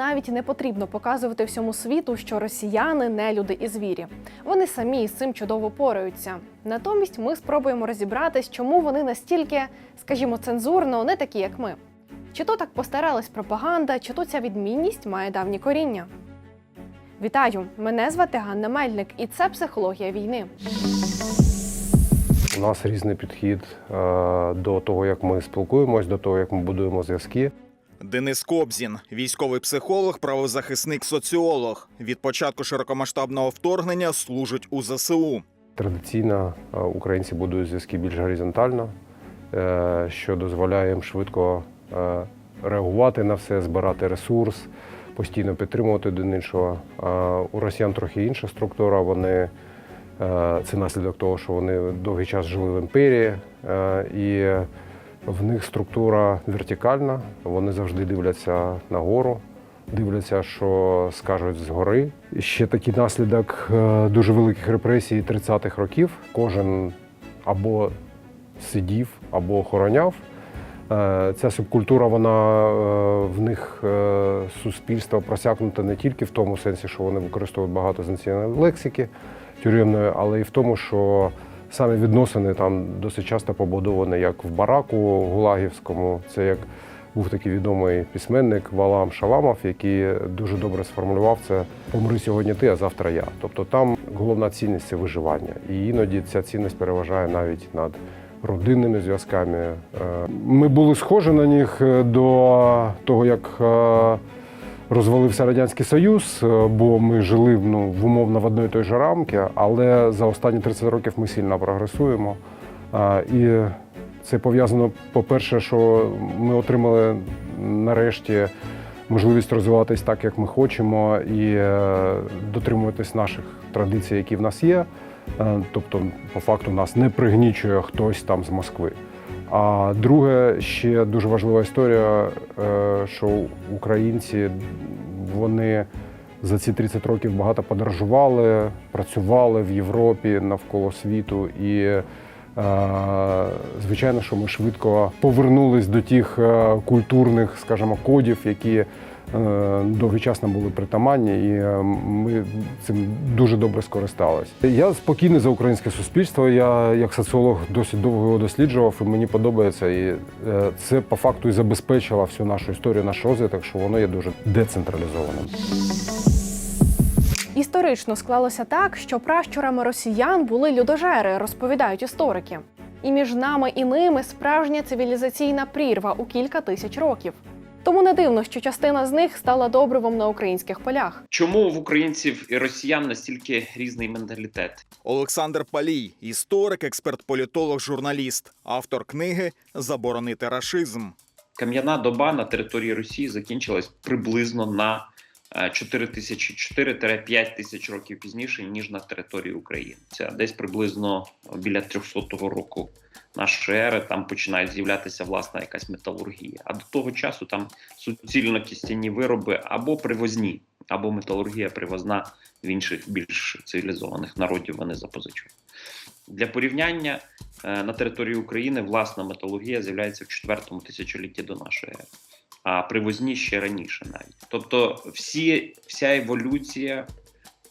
навіть не потрібно показувати всьому світу, що росіяни не люди і звірі. Вони самі з цим чудово пораються. Натомість ми спробуємо розібратись, чому вони настільки, скажімо, цензурно не такі, як ми. Чи то так постаралась пропаганда, чи то ця відмінність має давні коріння. Вітаю! Мене звати Ганна Мельник, і це психологія війни. У нас різний підхід е, до того, як ми спілкуємось, до того, як ми будуємо зв'язки. Денис Кобзін, військовий психолог, правозахисник, соціолог. Від початку широкомасштабного вторгнення служить у ЗСУ. Традиційно е, українці будують зв'язки більш горизонтально, е, що дозволяє їм швидко е, реагувати на все, збирати ресурс, постійно підтримувати один іншого. У росіян трохи інша структура. Вони це наслідок того, що вони довгий час жили в імперії, і в них структура вертикальна. Вони завжди дивляться нагору, дивляться, що скажуть згори. Ще такий наслідок е, дуже великих репресій 30-х років. Кожен або сидів, або охороняв. Е, Ця субкультура, вона е, в них суспільство просякнуте не тільки в тому сенсі, що вони використовують багато санкційної лексики тюремної, але й в тому, що самі відносини там досить часто побудовані як в бараку Гулагівському. Це як був такий відомий письменник Валам Шаламов, який дуже добре сформулював це Помри сьогодні ти, а завтра я. Тобто там головна цінність це виживання. І іноді ця цінність переважає навіть над родинними зв'язками. Е, Ми були схожі на них е, до того, як е, розвалився Радянський Союз, е, бо ми жили ну, в умовно в одної той же рамки, але за останні 30 років ми сильно прогресуємо. Е, І це пов'язано, по-перше, що ми отримали нарешті можливість розвиватись так, як ми хочемо, і е, дотримуватись наших традицій, які в нас є. Тобто, по факту, нас не пригнічує хтось там з Москви. А друге, ще дуже важлива історія, е, що українці вони за ці 30 років багато подорожували, працювали в Європі навколо світу. І е, звичайно, що ми швидко повернулись до тих е, культурних, скажімо, кодів, які е, довгий час нам були притаманні, і е, ми цим дуже добре скористалися. Я спокійний за українське суспільство. Я як соціолог досить довго його досліджував, і мені подобається. І е, це по факту і забезпечило всю нашу історію, наш розвиток, що воно є дуже децентралізованим. Історично склалося так, що пращурами росіян були людожери, розповідають історики. І між нами і ними справжня цивілізаційна прірва у кілька тисяч років. Тому не дивно, що частина з них стала добривом на українських полях. Чому в українців і росіян настільки різний менталітет? Олександр Палій, історик, експерт, політолог, журналіст, автор книги Заборонити рашизм. Кам'яна доба на території Росії закінчилась приблизно на 4 тисячі 4-5 тисяч років пізніше, ніж на території України. Це десь приблизно біля 300 року нашої ери. Там починає з'являтися власна якась металургія. А до того часу там суцільно кістяні вироби або привозні, або металургія привозна в інших більш цивілізованих народів. Вони запозичують. Для порівняння е, на території України власна металургія з'являється в четвертому тисячолітті до нашої ери, а привозні ще раніше навіть. Тобто, всі, вся еволюція,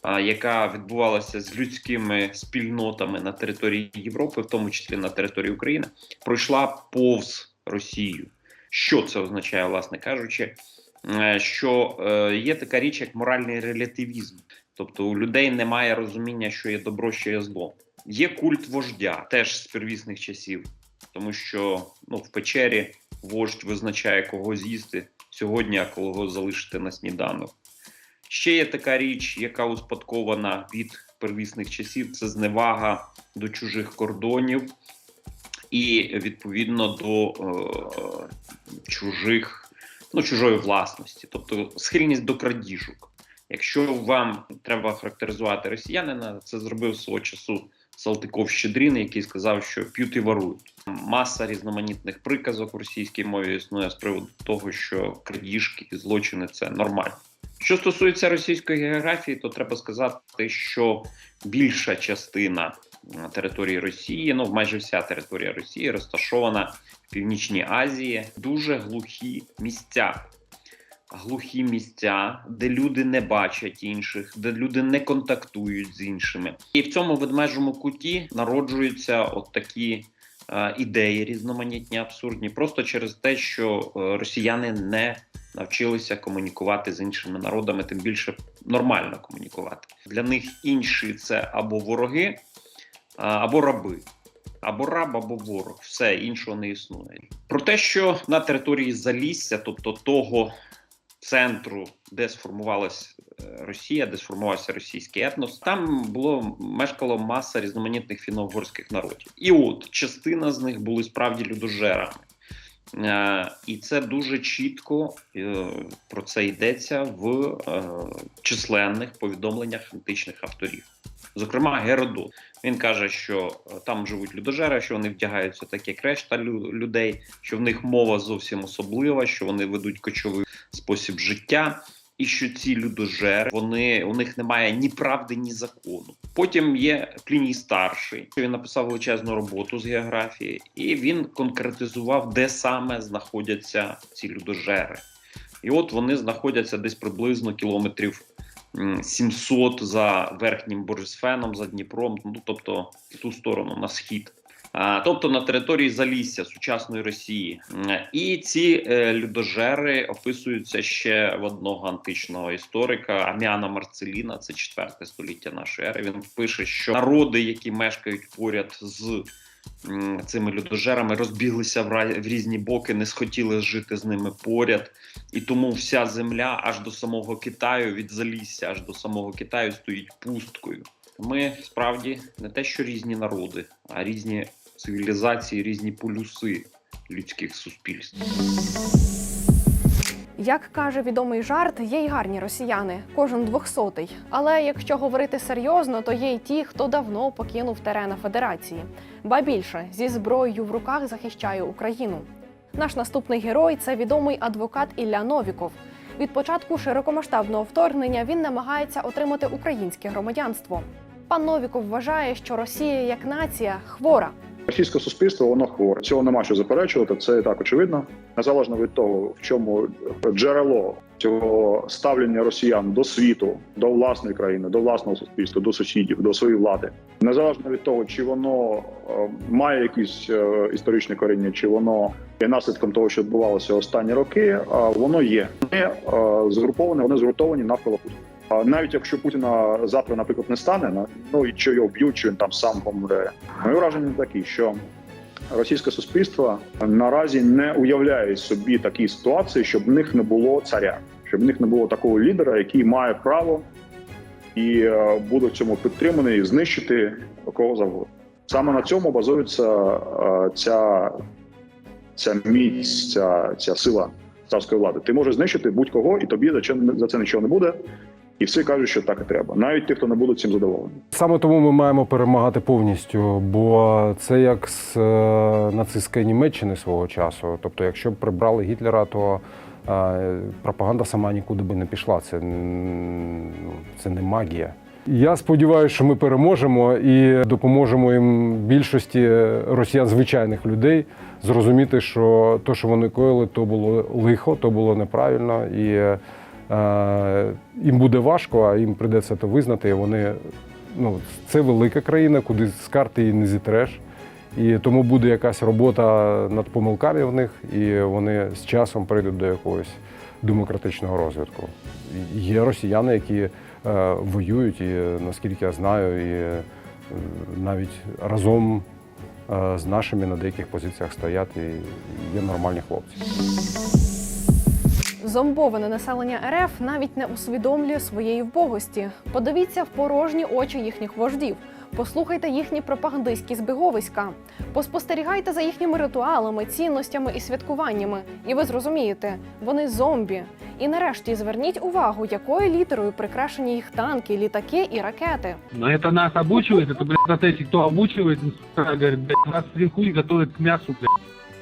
а, яка відбувалася з людськими спільнотами на території Європи, в тому числі на території України, пройшла повз Росію. Що це означає, власне кажучи, Е, що е, є така річ, як моральний релятивізм. Тобто у людей немає розуміння, що є добро, що є зло. Є культ вождя теж з первісних часів, тому що ну, в печері вождь визначає, кого з'їсти сьогодні, а кого залишити на сніданок. Ще є така річ, яка успадкована від первісних часів: це зневага до чужих кордонів і відповідно до е, чужих, ну, чужої власності, тобто схильність до крадіжок. Якщо вам треба характеризувати росіянина, це зробив свого часу Салтиков Щедрін, який сказав, що п'ють і ворують. Маса різноманітних приказок в російській мові існує з приводу того, що крадіжки і злочини це нормально. Що стосується російської географії, то треба сказати, що більша частина території Росії, ну майже вся територія Росії, розташована в Північній Азії, дуже глухі місця. Глухі місця, де люди не бачать інших, де люди не контактують з іншими. І в цьому ведмежому куті народжуються от такі е, ідеї різноманітні, абсурдні, просто через те, що е, росіяни не навчилися комунікувати з іншими народами, тим більше нормально комунікувати. Для них інші це або вороги, а, або раби. Або раб, або ворог, все іншого не існує. Про те, що на території Залісся, тобто того центру, де сформувалась е, Росія, де сформувався російський етнос, там було мешкало маса різноманітних фіно-угорських народів. І от частина з них були справді людожерами. Е, І це дуже чітко е, про це йдеться в численних повідомленнях античних авторів. Зокрема, Геродот. Він каже, що там живуть людожери, що вони вдягаються так, як решта лю- людей, що в них мова зовсім особлива, що вони ведуть кочовий спосіб життя, і що ці людожери вони у них немає ні правди, ні закону. Потім є Пліній старший. Він написав величезну роботу з географії, і він конкретизував, де саме знаходяться ці людожери. І от вони знаходяться десь приблизно кілометрів м, 700 за верхнім Борисфеном, за Дніпром, ну тобто в ту сторону на схід. Тобто на території Залісся сучасної Росії, і ці е, людожери описуються ще в одного античного історика Аміана Марцеліна, це 4 століття нашої ери. Він пише, що народи, які мешкають поряд з цими людожерами, розбіглися в різні боки, не схотіли жити з ними поряд, і тому вся земля аж до самого Китаю, від Залісся аж до самого Китаю стоїть пусткою. Ми справді не те, що різні народи, а різні цивілізації, різні полюси людських суспільств. Як каже відомий жарт, є й гарні росіяни, кожен двохсотий. Але якщо говорити серйозно, то є й ті, хто давно покинув терена Федерації. Ба більше зі зброєю в руках захищає Україну. Наш наступний герой це відомий адвокат Ілля Новіков. Від початку широкомасштабного вторгнення він намагається отримати українське громадянство. Пан Новіков вважає, що Росія як нація хвора, Російське суспільство воно хворе. Цього нема що заперечувати. Це так очевидно. Незалежно від того, в чому джерело цього ставлення росіян до світу, до власної країни, до власного суспільства, до сусідів, до своєї влади, незалежно від того, чи воно е, має якісь е, історичне коріння, чи воно є наслідком того, що відбувалося останні роки. воно є Вони е, згруповане, вони згуртовані навколо Путіна. Навіть якщо Путіна завтра, наприклад, не стане, ну і що його б'ють, чи він там сам помре. Моє враження такі, що російське суспільство наразі не уявляє собі такі ситуації, щоб в них не було царя, щоб в них не було такого лідера, який має право і е, буде в цьому підтриманий знищити кого завгодно. Саме на цьому базується е, ця, ця міць, ця, ця сила царської влади. Ти можеш знищити будь-кого, і тобі за це нічого не буде. І всі кажуть, що так і треба, навіть ті, хто не будуть цим задоволені. Саме тому ми маємо перемагати повністю, бо це як з е, нацистської Німеччини свого часу. Тобто, якщо б прибрали Гітлера, то е, пропаганда сама нікуди би не пішла. Це, ну, це не магія. Я сподіваюся, що ми переможемо і допоможемо їм більшості росіян, звичайних людей, зрозуміти, що те, що вони коїли, то було лихо, то було неправильно, і е, їм буде важко, а їм прийдеться це визнати. Вони ну, це велика країна, куди з карти її не зітреш. І тому буде якась робота над помилками в них, і вони з часом прийдуть до якогось демократичного розвитку. Є росіяни, які е, воюють, і наскільки я знаю, і е, навіть разом е, з нашими на деяких позиціях стоять, і є нормальні хлопці. Зомбоване населення РФ навіть не усвідомлює своєї вбогості. Подивіться в порожні очі їхніх вождів. Послухайте їхні пропагандистські збіговиська, поспостерігайте за їхніми ритуалами, цінностями і святкуваннями, і ви зрозумієте, вони зомбі. І нарешті зверніть увагу, якою літерою прикрашені їх танки, літаки і ракети. Но это нас обучивает, это, блядь, вот эти, кто обучивает, сука, говорит, блядь, нас всех хуй готовят к мясу, блядь.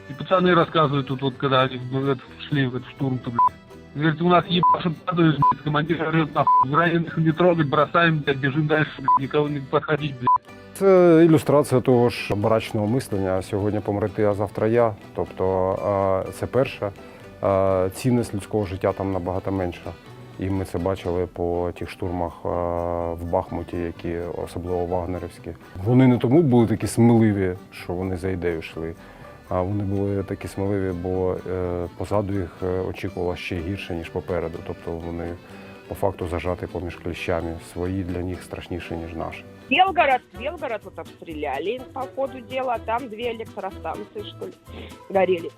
И пацаны рассказывают тут вот, когда они ну, это, шли в этот штурм-то, блядь. Говорит, у нас ебашит падают, блядь, командир орёт, нахуй, раненых не трогать, бросаем, блядь, бежим дальше, блядь, никого не подходить, блядь. Це ілюстрація того ж барачного мислення. Сьогодні помрете, а завтра я. Тобто е, це перше. е, цінність людського життя там набагато менша. І ми це бачили по тих штурмах е, в Бахмуті, які особливо вагнерівські. Вони не тому були такі сміливі, що вони за ідею йшли, а вони були такі сміливі, бо е, позаду їх е, очікувало ще гірше, ніж попереду. Тобто вони по факту зажаті поміж кліщами. Свої для них страшніші, ніж наші. Белгород, Белгород вот обстреляли по ходу дела, там две электростанции, что ли, горели.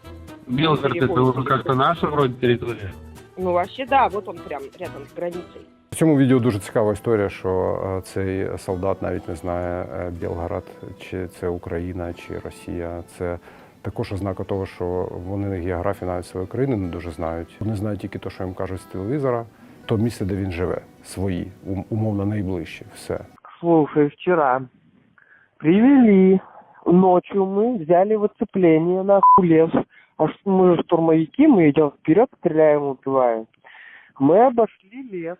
Белгород это уже как-то наша вроде территория. Ну, вообще, да, вот он прям рядом с границей. В цьому відео дуже цікава історія, що е, цей солдат навіть не знає Білгород, чи це Україна, чи Росія. Це також ознака того, що вони географію навіть своєї країни не дуже знають. Вони знають тільки те, що їм кажуть з телевізора, то місце, де він живе, свої, ум- умовно найближчі. Все. Слушай, вчера привели, ночью мы взяли в оцепление на лес. А ш- мы же штурмовики, мы идем вперед, стреляем, убиваем. Мы обошли лес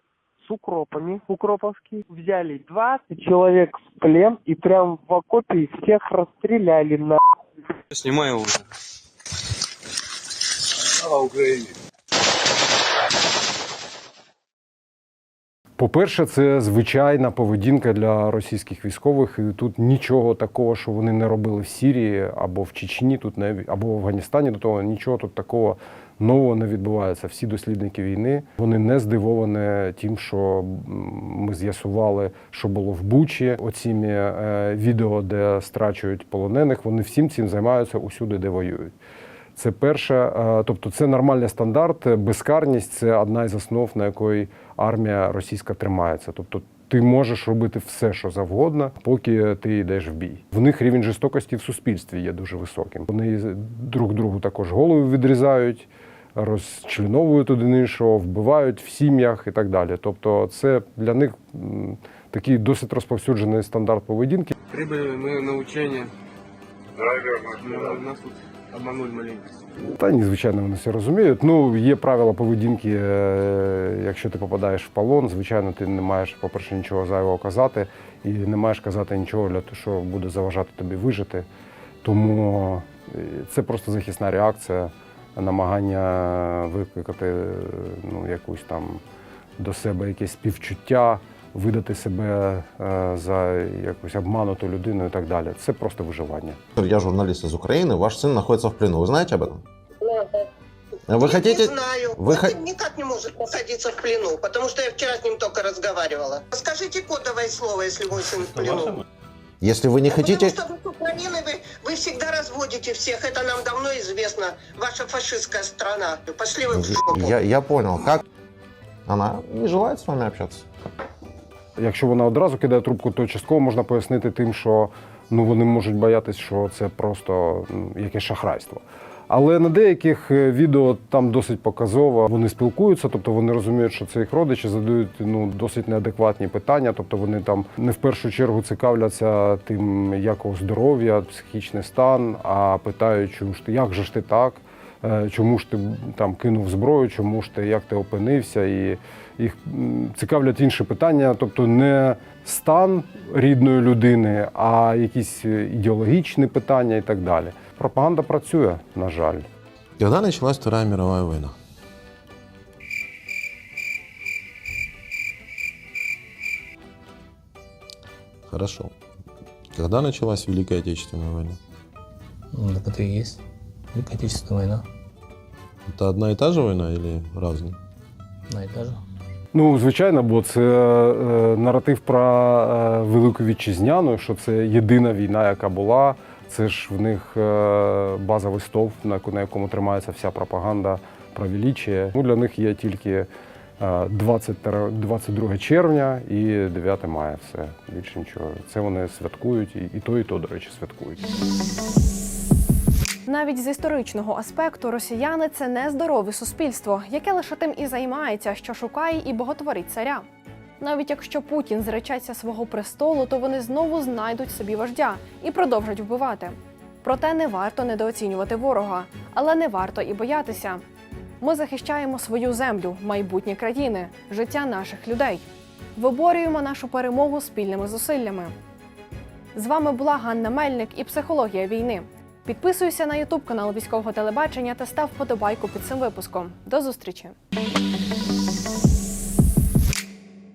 с укропами, укроповский, взяли 20 человек в плен и прям в окопе их всех расстреляли на Снимай Слава уже. По-перше, це звичайна поведінка для російських військових. І тут нічого такого, що вони не робили в Сірії або в Чечні, тут не або в Афганістані. До того нічого тут такого нового не відбувається. Всі дослідники війни вони не здивовані тим, що ми з'ясували, що було в Бучі. Оціми е, відео, де страчують полонених. Вони всім цим займаються усюди, де воюють. Це перше, е, тобто це нормальний стандарт. Безкарність це одна із основ, на якої армія російська тримається. Тобто ти можеш робити все, що завгодно, поки ти йдеш в бій. В них рівень жорстокості в суспільстві є дуже високим. Вони друг другу також голови відрізають, розчленовують один іншого, вбивають в сім'ях і так далі. Тобто, це для них такий досить розповсюджений стандарт поведінки. Прибыли мы на учение. Драйвер Нас тут обманули маленько. Та ні, звичайно, вони все розуміють. Ну, є правила поведінки. е, Якщо ти попадаєш в полон, звичайно, ти не маєш, по-перше, нічого зайвого казати, і не маєш казати нічого для того, що буде заважати тобі вижити. Тому е, це просто захисна реакція, намагання викликати е, ну, якусь там до себе якесь співчуття, видати себе е, за якусь обмануту людину і так далі. Це просто виживання. Я журналист из Украины, ваш сын находится в плену. Вы знаете об этом? Вы хотите... Не знаю. Вы Он хо- никак не может находиться в плену, потому что я вчера с ним только разговаривала. Скажите кодовое слово, если мой сын в плену. Если вы не хотите... Потому что вы с Украины, вы, вы всегда разводите всех. Это нам давно известно. Ваша фашистская страна. Пошли вы в жопу. Я, я понял, как... Она не желает с вами общаться. Якщо вона одразу кидає трубку, то частково можна пояснити тим, що ну вони можуть боятись, що це просто м, якесь шахрайство. Але на деяких е, відео там досить показово вони спілкуються, тобто вони розуміють, що це їх родичі, задають ну досить неадекватні питання. Тобто вони там не в першу чергу цікавляться тим, як у здоров'я, психічний стан, а питають, чому ж ти, як же ж ти так, Е, чому ж ти там кинув зброю, чому ж ти як ти опинився, і їх цікавлять інші питання, тобто не стан рідної людини, а якісь е, ідеологічні питання і так далі. Пропаганда працює, на жаль. Когда началась Вторая мировая война? Хорошо. Когда началась Великая Отечественная война? Так это и есть. Великая Отечественная война. Это одна и та же война или разные? Одна и та же. Ну, звичайно, бо це е, наратив про е, Велику Вітчизняну, що це єдина війна, яка була. Це ж в них е, базовий стовп, на, на якому тримається вся пропаганда про величие. Ну, для них є тільки е, 20, тер- 22 червня і 9 мая. Все більше нічого. Це вони святкують, і, і то, і то, до речі, святкують. Навіть з історичного аспекту росіяни це нездорове суспільство, яке лише тим і займається, що шукає і боготворить царя. Навіть якщо Путін зречеться свого престолу, то вони знову знайдуть собі вождя і продовжать вбивати. Проте не варто недооцінювати ворога, але не варто і боятися. Ми захищаємо свою землю, майбутнє країни, життя наших людей. Виборюємо нашу перемогу спільними зусиллями. З вами була Ганна Мельник і психологія війни. Підписуйся на Ютуб канал військового телебачення та став вподобайку під цим випуском. До зустрічі!